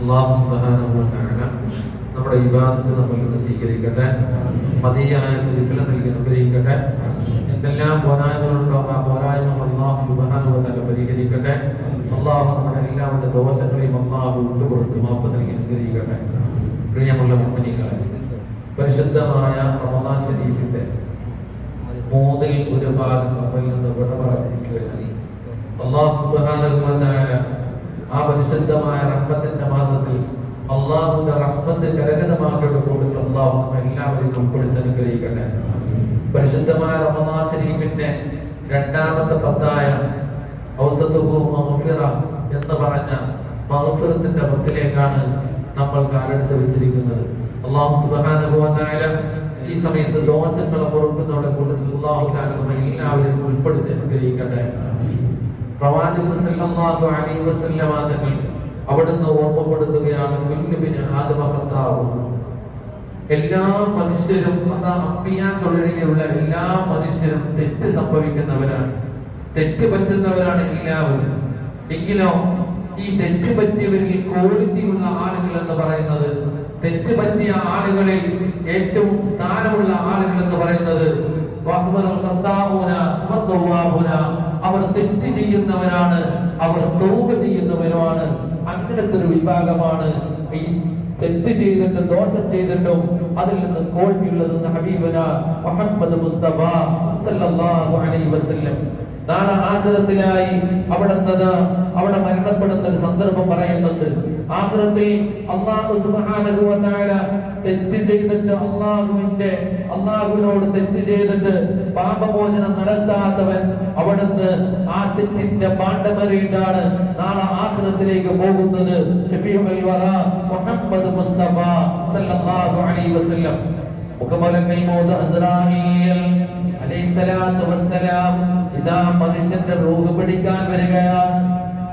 അള്ളാഹു തആല നമ്മുടെ വിവാദത്തിൽ നമ്മൾ സ്വീകരിക്കട്ടെ. മതിയായ പ്രതിഫലം നൽകി അനുഗ്രഹിക്കട്ടെ. എന്തെല്ലാം പോരായ്മകളുണ്ടോ ആ പോരായ്മ അള്ളാഹു തആല പരിഹരിക്കട്ടെ. അള്ളാഹു നമ്മുടെ എല്ലാവരുടെ ദോഷങ്ങളെയും അള്ളാഹു ഉണ്ടുകൊടുത്ത് മാപ്പ് നൽകി അനുഗ്രഹിക്കട്ടെ. പ്രിയമുള്ള മുമ്പനികളെ പരിശുദ്ധമായ റമദാൻ ശരീഫിന്റെ മൂന്നിൽ ഒരു ഭാഗം നമ്മളിൽ നിന്ന് വിട പറഞ്ഞിരിക്കുകയാണ്. അള്ളാഹു പരിശുദ്ധമായ റഹ്മത്തിന്റെ മാസത്തിൽ അള്ളാഹുന്റെ റഹ്മത്ത് കരഗതമാക്കിയുടെ കൂടുതൽ അള്ളാഹു എല്ലാവരെയും ഉൾപ്പെടുത്തി അനുഗ്രഹിക്കട്ടെ. പരിശുദ്ധമായ റമദാൻ ശരീഫിന്റെ രണ്ടാമത്തെ പത്തായ എന്ന് പറഞ്ഞ മഗ്ഫിറത്തിന്റെ പത്തിലേക്കാണ് നമ്മൾ കാലെടുത്ത് വെച്ചിരിക്കുന്നത്. അള്ളാഹു തആല ഈ സമയത്ത് ദോഷങ്ങളെ പൊറുക്കുന്നവരുടെ കൂട്ടത്തിൽ അള്ളാഹു തആല നമ്മെ എല്ലാവരെയും ഉൾപ്പെടുത്തി അനുഗ്രഹിക്കട്ടെ. പ്രവാചകൻ സല്ലല്ലാഹു അലൈഹി വസല്ലമ തങ്ങൾ അവിടുന്ന് ഓർമ്മപ്പെടുത്തുകയാണ് കുല്ലുബിന് ആദമ ഖത്താവും എല്ലാ മനുഷ്യരും അതാ അമ്പിയാക്കളൊഴികെയുള്ള എല്ലാ മനുഷ്യരും തെറ്റ് സംഭവിക്കുന്നവരാണ് തെറ്റ് പറ്റുന്നവരാണ് എല്ലാവരും എങ്കിലോ ഈ തെറ്റ് പറ്റിയവരിൽ ക്വാളിറ്റിയുള്ള ആളുകൾ എന്ന് പറയുന്നത് തെറ്റ് പറ്റിയ ആളുകളിൽ ഏറ്റവും സ്ഥാനമുള്ള ആളുകൾ എന്ന് പറയുന്നത്. അവർ തെറ്റ് ചെയ്യുന്നവരാണ് അവർ തൗബ ചെയ്യുന്നവരുമാണ്. അങ്ങനത്തെ ഒരു വിഭാഗമാണ് ഈ തെറ്റ് ചെയ്തിട്ടും ദോഷം ചെയ്തിട്ടും അതിൽ നിന്ന് കോഴിയുള്ളത് ഹബീബന മുഹമ്മദ് മുസ്തഫ സല്ലല്ലാഹു അലൈഹി വസല്ലം. നാളെ ആഹ്റത്തിലായി അവിടെ അവിടെ മരണപ്പെടുന്ന ഒരു സന്ദർഭം പറയുന്നുണ്ട്. ആഹ്റത്തിൽ അള്ളാഹു സുബ്ഹാനഹു തആല തെറ്റ് ചെയ്തിട്ട് അള്ളാഹുവിന്റെ അള്ളാഹുവിനോട് തെറ്റ് ചെയ്തിട്ട് പാപമോചനം നടത്താത്തവൻ അവിടുന്ന് ആ തെറ്റിന്റെ പാണ്ഡമറിയിട്ടാണ് നാളെ ആശ്രമത്തിലേക്ക് പോകുന്നത്. മുഹമ്മദ് മുസ്തഫ സല്ലല്ലാഹു അലൈഹി വസല്ലം. മുഖമലക്കൽ മൗദ അസ്രായീൽ അലൈഹിസ്സലാത്തു വസ്സലാം. മനുഷ്യന്റെ രോഗം പിടിക്കാൻ വരികയാണ്.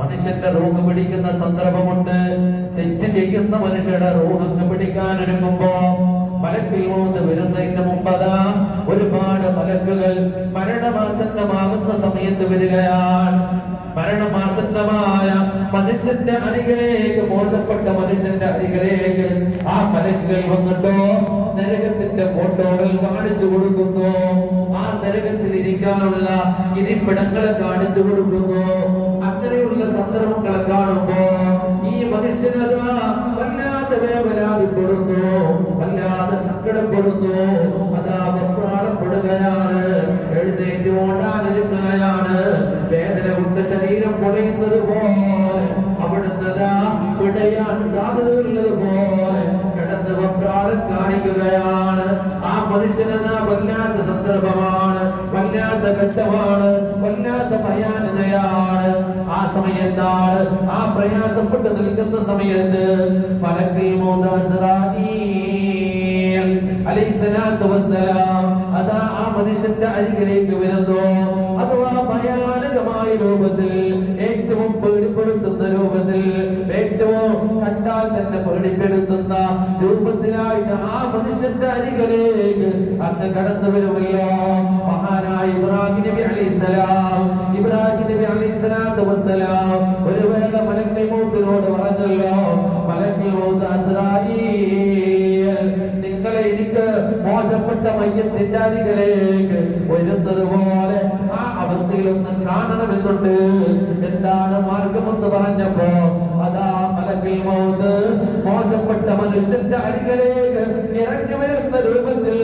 മനുഷ്യന്റെ രോഗം പിടിക്കുന്ന സന്ദർഭമുണ്ട്. തെറ്റ് ചെയ്യുന്ന മനുഷ്യരുടെ റൂഹ് പിടിക്കാൻ ഒരുങ്ങുമ്പോ മലക്കിൽ മൂന്ന് വരുന്നതിന് മുമ്പതാ ഒരുപാട് മലക്കുകൾ മരണമാസന്നമാകുന്ന സമയത്ത് വരികയാണ്. മരണമാസന്നമായ മനുഷ്യന്റെ അരികിലേക്ക് മോശപ്പെട്ട മനുഷ്യന്റെ അരികിലേക്ക് ആ മലക്കുകൾ വന്നിട്ടോ നരകത്തിന്റെ ഫോട്ടോകൾ കാണിച്ചു കൊടുക്കുന്നു. ആ നരകത്തിൽ ഇരിക്കാനുള്ള ഇരിപ്പിടങ്ങളെ കാണിച്ചു കൊടുക്കുന്നു. അങ്ങനെയുള്ള സന്ദർഭങ്ങളെ കാണുമ്പോ മനുഷ്യനതാ അതാ എഴുന്നേറ്റ് ശരീരം പോലെ. പോലെ. കാണിക്കുകയാണ്. ആ മനുഷ്യനതാ വല്ലാത്ത സന്ദർഭമാണ്. വല്ലാത്ത ഘട്ടമാണ് വല്ലാത്ത ഭയാനതയാണ് ആ സമയത്താണ് ആ പ്രയാസപ്പെട്ട് നിൽക്കുന്ന സമയത്ത് അതാ ആ മനുഷ്യന്റെ അരികിലേക്ക് വരുന്നു. അഥവാ ഭയാനകമായ രൂപത്തിൽ ഏറ്റവും തന്നെ പേടിപ്പെടുത്തുന്ന രൂപത്തിലായിട്ട് ആ മനുഷ്യന്റെ അരികിലേക്ക് അന്ന് കടന്നു വരുമല്ലോ മഹാനായ ഇബ്രാഹിം നബി അലൈസലാം ഇബ്രാഹിം നബി അലൈസലാത്തു വസ്സലാം ഒരു വേള മലക്കിൽ മൂത്തിനോട് പറഞ്ഞല്ലോ മലക്കിൽ മൂത്ത് നിങ്ങളെ എനിക്ക് മോശപ്പെട്ട മയ്യത്തിന്റെ അരികിലേക്ക് വരുന്നതുപോലെ ആ അവസ്ഥയിലൊന്ന് കാണണമെന്നുണ്ട്. എന്താണ് മാർഗമെന്ന് പറഞ്ഞപ്പോ അതാ മലക്കിൽ മോത് മോശപ്പെട്ട മനുഷ്യന്റെ അരികിലേക്ക് ഇറങ്ങി വരുന്ന രൂപത്തിൽ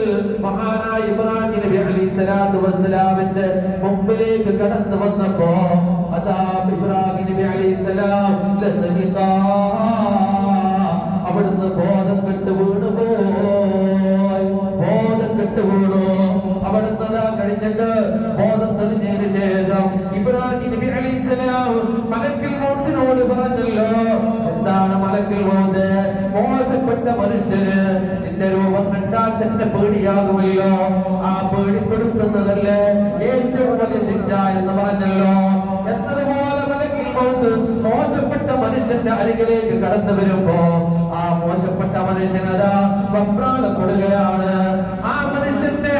മഹാനായ ഇബ്രാഹിം നബി അലി സ്വലാത്തു വസ്സലാമിന്റെ മുമ്പിലേക്ക് കടന്നു വന്നപ്പോ അതാ ഇബ്രാഹിം നബി അലി ലസനിഖാ അവിടുന്ന് ബോധം കെട്ട് വീണു പോയി. ബോധം കെട്ട് വീണു. അവിടുന്ന് അതാ കഴിഞ്ഞിട്ട് ബോധം തെളിഞ്ഞതിന് ശേഷം ഇബ്രാഹിം നബി അലി സലാം മലക്കിൽ മോത്തിനോട് പറഞ്ഞല്ലോ എന്താണ് മലക്കിൽ മോത് മോശപ്പെട്ട മനുഷ്യന് എന്റെ രൂപം കണ്ടാൽ തന്നെ പേടിയാകുമല്ലോ. ആ പേടിപ്പെടുത്തുന്നതല്ലേ ഏറ്റവും വലിയ ശിക്ഷ എന്ന് പറഞ്ഞല്ലോ. എന്നതുപോലെ മലക്കിൽ മോത്ത് മോശപ്പെട്ട മനുഷ്യന്റെ അരികിലേക്ക് കടന്നു വരുമ്പോ ആ മോശപ്പെട്ട മനുഷ്യനതാ വപ്രാളപ്പെടുകയാണ് ആ മനുഷ്യന്റെ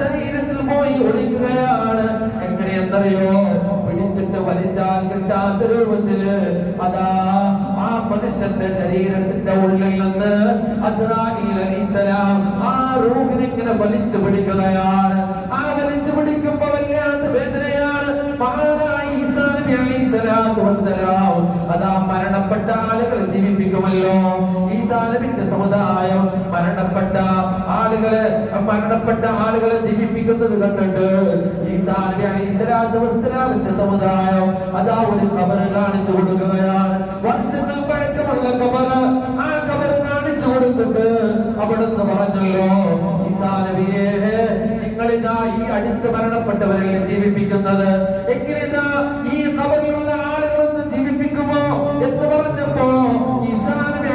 ശരീരത്തിൽ പോയി ഒളിക്കുകയാണ്. എങ്ങനെയെന്നറിയോ? പിടിച്ചിട്ട് വലിച്ചാൽ കിട്ടാത്ത രൂപത്തിൽ അതാ ആ ശരീരത്തിന്റെ ഉള്ളിൽ നിന്ന് അസ്രാഈൽ അലൈഹിസ്സലാം ആ ഇങ്ങനെ വലിച്ചു പിടിക്കുകയാണ് ആ വലിച്ചു പിടിക്കുമ്പോ വല്ലാത്ത വേദനയാണ്. അതാ മരണപ്പെട്ട ആളുകളെ ജീവിപ്പിക്കുമല്ലോ. ഈസാനബിന്റെ സമുദായം മരണപ്പെട്ട ആളുകളെ മരണപ്പെട്ട ആളുകളെ ജീവിപ്പിക്കുന്നത് കണ്ടിട്ട് ഈസാനബി അലൈസലാത്തു വസ്സലാമിന്റെ സമുദായം അതാ ഒരു കബറ് കാണിച്ചു കൊടുക്കുകയാണ്. വർഷങ്ങൾ പഴക്കമുള്ള കബറ ആ കബറ് കാണിച്ചു കൊടുത്തിട്ട് അവിടുന്ന് പറഞ്ഞല്ലോ ഈസാ നിങ്ങളിതാ ഈ അടുത്ത് മരണപ്പെട്ടവരിൽ ജീവിപ്പിക്കുന്നത്. എങ്ങനെതാ ഈ കബറിലുള്ള ആളുകളൊന്ന് ജീവിപ്പിക്കുമോ? എന്ന് പറഞ്ഞപ്പോ ഈസാ നബി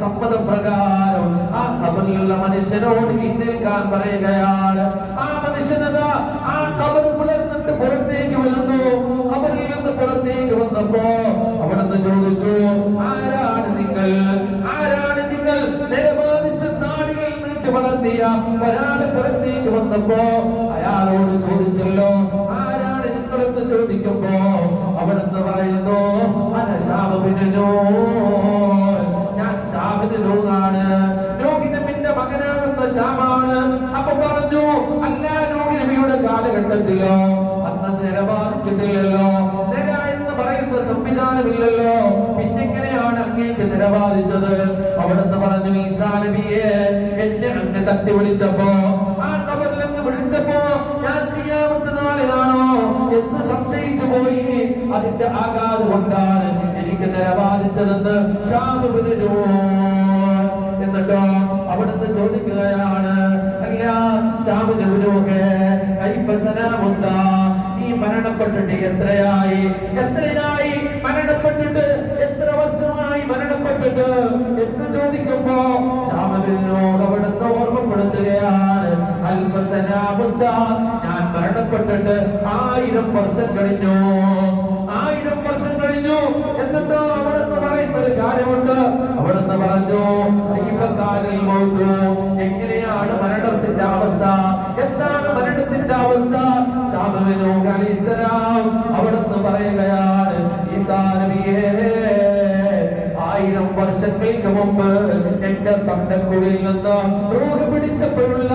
സമ്മതപ്രകാരം ആ കബറിലുള്ള മനുഷ്യനോട് എഴുന്നേൽക്കാൻ പറയുകയാണ്. ആ മനുഷ്യനതാ വളർത്തിയ പുറത്തേക്ക് വന്നപ്പോ അയാളോട് ചോദിച്ചല്ലോ ആരാണ് നിങ്ങളെന്ന് ചോദിക്കുമ്പോ? അവിടുന്ന് പറയുന്നു അനശാബിനോ ഞാൻ ഷാബിന് ലോകാണ്. ലോകിനബിന്റെ മകനാകുന്ന ഷാമാണ് അപ്പൊ പറഞ്ഞു അല്ല ലോകിനബിയുടെ കാലഘട്ടത്തിലോ അന്ന് നിരബാധിച്ചിട്ടില്ലല്ലോ നില എന്ന് പറയുന്ന സംവിധാനമില്ലല്ലോ. പിന്നെങ്ങനെയാണ് അങ്ങേക്ക് നിരബാധിച്ചത് അവിടുന്ന് പറഞ്ഞു ഈസാ നബിയെ എന്നെ അങ്ങ് തട്ടി വിളിച്ചപ്പോ ആ കബറിൽ അങ്ങ് വിളിച്ചപ്പോ ഞാൻ ചെയ്യാമത്തെ നാളിലാണോ എന്ന് സംശയിച്ചു പോയി. അതിന്റെ ആകാത് കൊണ്ടാണ് എനിക്ക് നിരബാധിച്ചതെന്ന് ഷാബിനു എന്നിട്ടോ അവിടുന്ന് ചോദിക്കുകയാണ് അല്ല ഷാബിനുക്കെ കൈപ്പസനാമുണ്ട നീ മരണപ്പെട്ടിട്ട് എത്രയായി? എത്രയായി? വർഷമായി മരണപ്പെട്ടിട്ട് എന്ന് ചോദിക്കുമ്പോ ശ്യാമനോട് അവിടുന്ന് ഓർമ്മപ്പെടുത്തുകയാണ് അൽപസനാബുദ്ധ ഞാൻ മരണപ്പെട്ടിട്ട് ആയിരം വർഷം കഴിഞ്ഞു. ആയിരം വർഷം കഴിഞ്ഞു. എന്നിട്ടോ അവിടുന്ന് പറയുന്ന ഒരു കാര്യമുണ്ട്. അവിടുന്ന് പറഞ്ഞു ദൈവകാലിൽ നോക്കൂ എങ്ങനെയാണ് മരണത്തിന്റെ അവസ്ഥ? എന്താണ് മരണത്തിന്റെ അവസ്ഥ? ശാബിനു അലീസ്വരാം അവിടുന്ന് പറയുകയാണ് വർഷങ്ങൾക്ക് മുമ്പ് എന്റെ തൊണ്ടക്കുഴിയിൽ നിന്ന് റോഡ് പിടിച്ചപ്പോഴുള്ള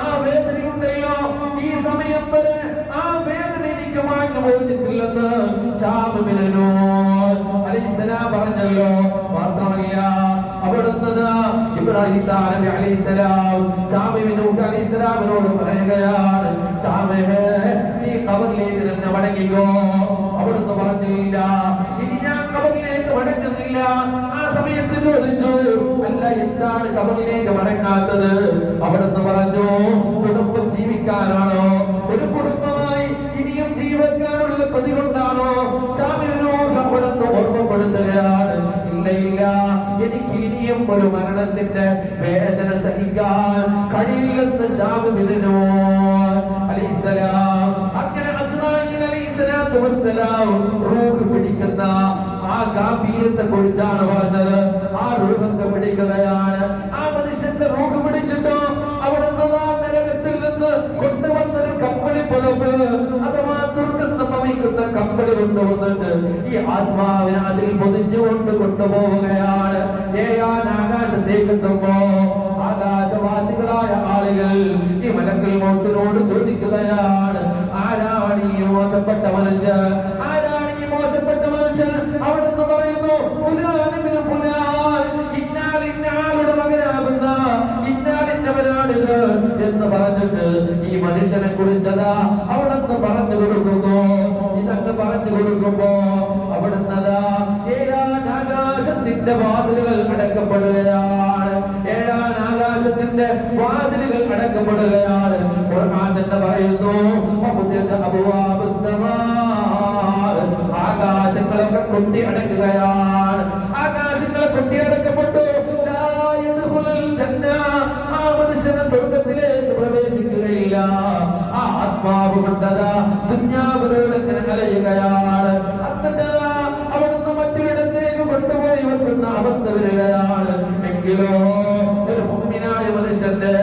ആ വേദനയുണ്ടല്ലോ. ഈ സമയം വരെ ആ വേദന എനിക്ക് മാഞ്ഞു പോയിട്ടില്ലെന്ന് ഷാബിനോ അലൈസലാം പറഞ്ഞല്ലോ. മാത്രമല്ല അവിടുന്ന് ഇബ്രാഹിം അലൈസലാം അലൈഹിസ്സലാം ഷാബിനു പറയുകയാണ് ഷാബേ നീ കവറിലേക്ക് തന്നെ മടങ്ങിക്കോ. ചോദിച്ചു അല്ല എന്താണ് കബറിലേക്ക് മടങ്ങാത്തത്? അവിടുന്ന് പറഞ്ഞു കുടുംബം ജീവിക്കാനാണോ? ഒരു കുടുംബമായി ഇനിയും ജീവിക്കാനുള്ള കൊതി കൊണ്ടാണോ? ഷാമിനോട് അവിടുന്ന് ഓർമ്മപ്പെടുത്തുകയാണ് ഇല്ല ഇല്ല. എനിക്ക് ഇനിയും ഒരു മരണത്തിന്റെ വേദന സഹിക്കാൻ കഴിയില്ലെന്ന് ഷാമിനോ അലൈസലാം അങ്ങനെ അസ്രായിൽ അലൈഹിസ്സലാത്തു വസ്സലാം റൂഹ് പിടിക്കുന്ന ആ ഗാംഭീര്യത്തെ കുറിച്ചാണ് പറഞ്ഞത്. ആ രോഗത്തെ പിടിക്കുകയാണ് ആ മനുഷ്യന്റെ റൂഹ് പിടിച്ചിട്ടോ അവിടെ നരകത്തിൽ നിന്ന് കൊണ്ടുവന്നൊരു കമ്പളി പുറപ്പ് അഥവാ ദുർഗന്ധം വമിക്കുന്ന കമ്പളി കൊണ്ടുവന്നിട്ട് ഈ ആത്മാവിനെ അതിൽ പൊതിഞ്ഞുകൊണ്ട് കൊണ്ടുപോവുകയാണ്. ഏയാൻ ആകാശത്തേക്ക് എത്തുമ്പോ ആകാശവാസികളായ ആളുകൾ ഈ മലക്കൽ മോത്തിനോട് ചോദിക്കുകയാണ് ആരാണ് ഈ മോശപ്പെട്ട മനുഷ്യർ പറയുന്നു പുലാനെങ്കിലും പുലാൽ ഇന്നാൽ ഇന്നാളുടെ മകനാകുന്ന ഇന്നാലിന്നവനാണിത് എന്ന് പറഞ്ഞിട്ട് ഈ മനുഷ്യനെ കുറിച്ചതാ അവിടുന്ന് പറഞ്ഞു കൊടുക്കുന്നു ഇതങ്ങ് പറഞ്ഞു കൊടുക്കുമ്പോ അവിടുന്നതാ ഏഴാൻ ആകാശത്തിന്റെ വാതിലുകൾ അടക്കപ്പെടുകയാണ് ഏഴാൻ ആകാശത്തിന്റെ വാതിലുകൾ അടക്കപ്പെടുകയാണ് ഖുർആൻ തന്നെ പറയുന്നു "വമുദ്ദത അബ്വാബുസ് സമാ." ആകാശങ്ങളൊക്കെ കൊട്ടി അടക്കുകയാണ്. ആകാശങ്ങളെ കൊട്ടി അടക്കപ്പെട്ടു. ആ മനുഷ്യനെ സ്വർഗത്തിലേക്ക് പ്രവേശിക്കുകയില്ല. ആ ആത്മാവ് കൊണ്ടതാ ദുഞ്ഞാവിനോട് ഇങ്ങനെ കലയുകയാണ് എന്നിട്ടതാ അവിടുന്ന് മറ്റൊരിടത്തേക്ക് കൊണ്ടുപോയി വെക്കുന്ന അവസ്ഥ വരികയാണ്. എങ്കിലോ ഒരു മുമ്പിനായ മനുഷ്യന്റെ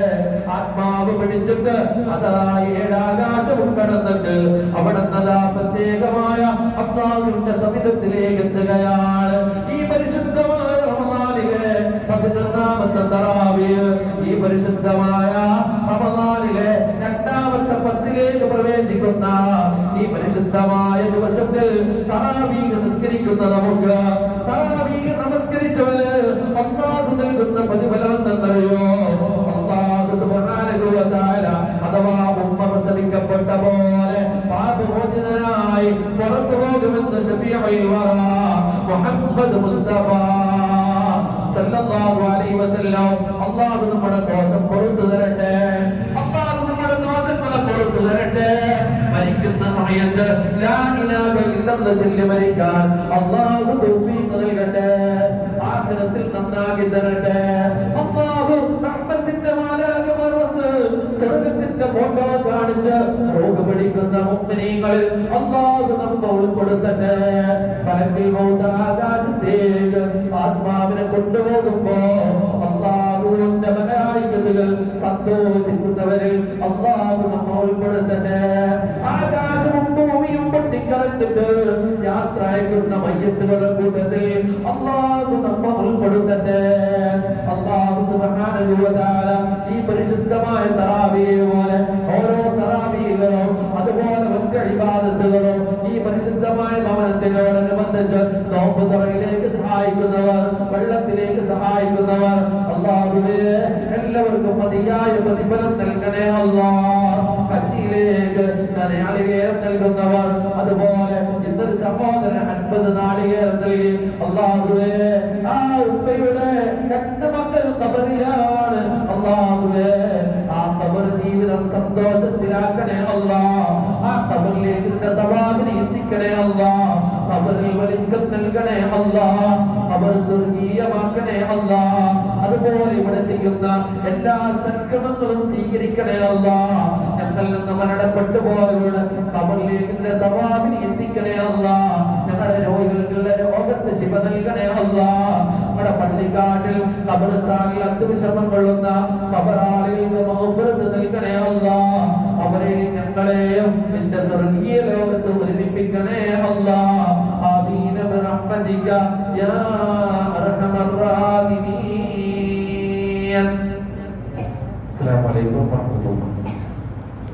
ആത്മാവ് പിടിച്ചിട്ട് അതാ ഏഴാകാശവും കടന്നിട്ട് അവിടെ പ്രത്യേകമായ അള്ളാഹുവിന്റെ സമിതത്തിലേക്ക് എത്തുകയാണ്. ഈ പരിശുദ്ധമായ റമദാനിലെ പതിനൊന്നാമത്തെ തറാവിയ് ഈ പരിശുദ്ധമായ റമദാനിലെ രണ്ടാമത്തെ പത്തിലേക്ക് പ്രവേശിക്കുന്ന ഈ പരിശുദ്ധമായ ദിവസത്തിൽ തറാവീക നിസ്കരിക്കുന്ന നമുക്ക് തറാവീക നമസ്കരിച്ചവന് അള്ളാഹു നൽകുന്ന പ്രതിഫലം സമയത്ത് ലാ ഇലാഹ ഇല്ലല്ലാഹ് ചൊല്ലി മരിക്കാൻ അള്ളാഹു തൗഫീഖ് നൽകട്ടെ. ആഖിറത്തിൽ നന്നാക്കി തരട്ടെ. അള്ളാഹു റഹ്മത്തിന്റെ മാലാകമാർ വന്ന് സ്വർഗത്തിന്റെ ഫോട്ടോ കാണിച്ച് റോഗ് പിടിക്കുന്ന മുഅ്മിനീങ്ങളിൽ അള്ളാഹു നമ്മെ ഉൾപ്പെടുത്തട്ടെ. പലക്കിൽ ആകാശത്തേക്ക് ആത്മാവിനെ കൊണ്ടുപോകുമ്പോ പൊട്ടിക്കറഞ്ഞിട്ട് യാത്ര അയക്കുന്ന മയ്യത്തുകളുടെ കൂട്ടത്തിൽ അള്ളാഹു നമ്മ ഉൾപ്പെടുത്തട്ടെ. അള്ളാഹു വ ഈ പരിശുദ്ധമായ തറാവിയെ പോലെ ഓരോ തറാവികളും അതുപോലെ മറ്റ് ഇബാദത്തുകളും ഈ പരിശുദ്ധമായ ഭവനത്തിനോടനുബന്ധിച്ച് നോമ്പ് തുറയിലേക്ക് സഹായിക്കുന്നവർ വെള്ളത്തിലേക്ക് സഹായിക്കുന്നവർ അള്ളാഹുവേ എല്ലാവർക്കും മതിയായ പ്രതിഫലം നൽകണേ അല്ലാ കത്തിയിലേക്ക് നാളികേരം നൽകുന്നവർ അതുപോലെ ഇന്നൊരു സഹോദരൻ അൻപത് നാളികേരം നൽകി. അള്ളാഹുവേ ആ ഉപ്പയുടെ രണ്ട് മക്കൾ കബറിലാണ് അള്ളാഹുവേ ആ കബർ ജീവിതം സന്തോഷത്തിലാക്കണേ അല്ലാ. ആ കബറിലേക്ക് നിന്റെ തവാവിനെ എത്തിക്കണേ അല്ലാ. കബറിൽ വെളിച്ചം നൽകണേ അല്ലാ. കബർ സ്വർഗീയമാക്കണേ അല്ലാ. അതുപോലെ ഇവിടെ ചെയ്യുന്ന എല്ലാ സംക്രമങ്ങളും സ്വീകരിക്കണേ അല്ലാ. ഞങ്ങളിൽ നിന്ന് മരണപ്പെട്ടു പോയവരുടെ കബറിലേക്ക് തവാവിനെ എത്തിക്കണേ അല്ല. ഞങ്ങളുടെ രോഗികൾക്കുള്ള രോഗത്തെ ശിവ നൽകണേ അല്ല. നമ്മുടെ പള്ളിക്കാട്ടിൽ കബറിസ്ഥാനിൽ അന്ത്യവിഷമം കൊള്ളുന്ന ഖബറാളികൾക്ക് മഹഫറത്ത് നൽകണേ അല്ല. അവരെ ഞങ്ങളെയും നിന്റെ സ്വർഗീയ ലോകത്ത് ഒരുമിപ്പിക്കണേ അല്ല. ആദീന യാ അർഹമർ റാഹിമീൻ. അസ്സലാമു അലൈക്കും